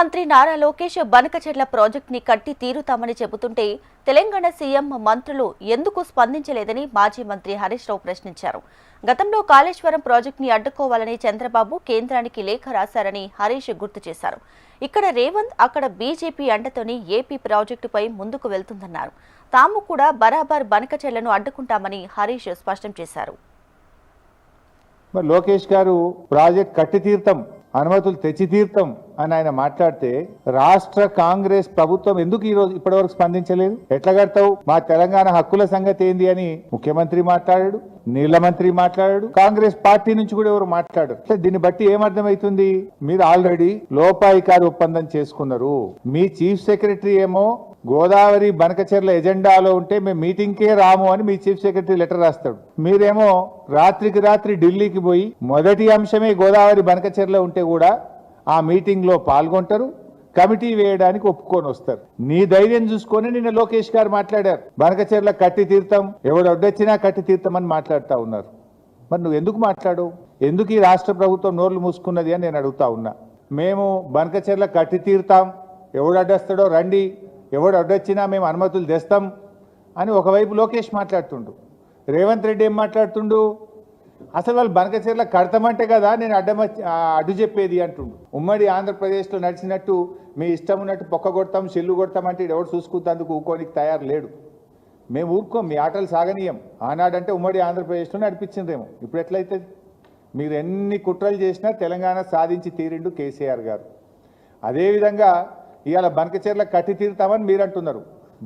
మంత్రి నారా లోకేష్ బనకచెట్ల ప్రాజెక్ట్ని కట్టి తీరుతామని చెబుతుంటే తెలంగాణ సీఎం మంత్రులు ఎందుకు స్పందించలేదని మాజీ మంత్రి హరీష్ రావు ప్రశ్నించారు. గతంలో కాళేశ్వరం ప్రాజెక్ట్ని అడ్డుకోవాలని చంద్రబాబు కేంద్రానికి లేఖ రాశారని హరీష్ గుర్తు చేశారు. ఇక్కడ రేవంత్ అక్కడ బీజేపీ అండతోని ఏపీ ప్రాజెక్టుపై ముందుకు వెళ్తుందన్నారు. తాము కూడా బరాబర్ బనకచెట్లను అడ్డుకుంటామని హరీష్ స్పష్టం చేశారు. లోకేష్ గారు ప్రాజెక్ట్ కట్టి తీర్థం అనుమతులు తెచ్చి తీర్థం అని ఆయన మాట్లాడితే రాష్ట్ర కాంగ్రెస్ ప్రభుత్వం ఎందుకు ఈ రోజు ఇప్పటివరకు స్పందించలేదు? ఎట్లా కడతావు? మా తెలంగాణ హక్కుల సంగతి ఏంది అని ముఖ్యమంత్రి మాట్లాడాడు నీళ్ళ మంత్రి మాట్లాడాడు కాంగ్రెస్ పార్టీ నుంచి కూడా ఎవరు మాట్లాడారు. అంటే దీన్ని బట్టి ఏమర్థమవుతుంది? మీరు ఆల్రెడీ లోపాయికారి ఒప్పందం చేసుకున్నారు. మీ చీఫ్ సెక్రటరీ ఏమో గోదావరి బనకచెర్ల ఎజెండాలో ఉంటే మేము మీటింగ్కే రాము అని మీ చీఫ్ సెక్రటరీ లెటర్ రాస్తాడు. మీరేమో రాత్రికి రాత్రి ఢిల్లీకి పోయి మొదటి అంశమే గోదావరి బనకచెర్ల ఉంటే కూడా ఆ మీటింగ్లో పాల్గొంటారు కమిటీ వేయడానికి ఒప్పుకొని వస్తారు. నీ ధైర్యం చూసుకొని నిన్న లోకేష్ గారు మాట్లాడారు. బనకచెర్ల కట్టి తీర్థం ఎవడు అడ్డొచ్చినా కట్టి తీర్థం అని మాట్లాడుతూ ఉన్నారు. మరి నువ్వు ఎందుకు మాట్లాడు ఎందుకు ఈ రాష్ట్ర ప్రభుత్వం నోర్లు మూసుకున్నది అని నేను అడుగుతా ఉన్నా. మేము బనకచెర్ల కట్టి తీరుతాం ఎవడు అడ్డొస్తాడో రండి ఎవడు అడ్డొచ్చినా మేము అనుమతులు తెస్తాం అని ఒకవైపు లోకేష్ మాట్లాడుతుండు. రేవంత్ రెడ్డి ఏం మాట్లాడుతుండు? అసలు వాళ్ళు బనకచెర్ల కడతామంటే కదా నేను అడ్డం అడ్డు చెప్పేది అంటుండు. ఉమ్మడి ఆంధ్రప్రదేశ్లో నడిచినట్టు మీ ఇష్టం ఉన్నట్టు పొక్క కొడతాం చెల్లు కొడతామంటే ఈడు ఎవడు చూసుకుంటందుకు ఊకోనికి తయారు లేడు. మేము ఊరుకోం మీ ఆటలు సాగనీయం. ఆనాడంటే ఉమ్మడి ఆంధ్రప్రదేశ్లో నడిపించిందేమో ఇప్పుడు ఎట్లయితే మీరు ఎన్ని కుట్రలు చేసినా తెలంగాణ సాధించి తీరిండు కేసీఆర్ గారు. అదేవిధంగా ఇవాళ బనకచెర్ల కట్టి తీరుతామని మీరు అంటున్నారు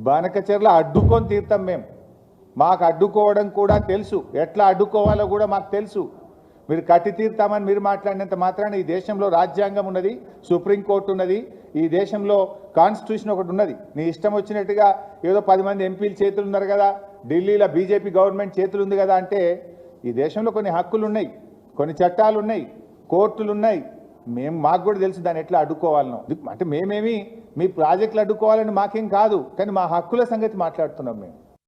బనకచెర్ల అడ్డుకొని తీరుతాం మేము మాకు అడ్డుకోవడం కూడా తెలుసు. ఎట్లా అడ్డుకోవాలో కూడా మాకు తెలుసు. మీరు కట్టి తీరుతామని మీరు మాట్లాడినంత మాత్రాన ఈ దేశంలో రాజ్యాంగం ఉన్నది సుప్రీంకోర్టు ఉన్నది ఈ దేశంలో కాన్స్టిట్యూషన్ ఒకటి ఉన్నది. నీ ఇష్టం వచ్చినట్టుగా ఏదో పది మంది ఎంపీలు చేతులు ఉన్నారు కదా ఢిల్లీలో బీజేపీ గవర్నమెంట్ చేతులు ఉంది కదా అంటే ఈ దేశంలో కొన్ని హక్కులు ఉన్నాయి కొన్ని చట్టాలు ఉన్నాయి కోర్టులు ఉన్నాయి మేము మాకు కూడా తెలుసు దాన్ని ఎట్లా అడ్డుకోవాలనో. అంటే మేమేమి మీ ప్రాజెక్టులు అడ్డుకోవాలని మాకేం కాదు. కానీ మా హక్కుల సంగతి మాట్లాడుతున్నాం మేము.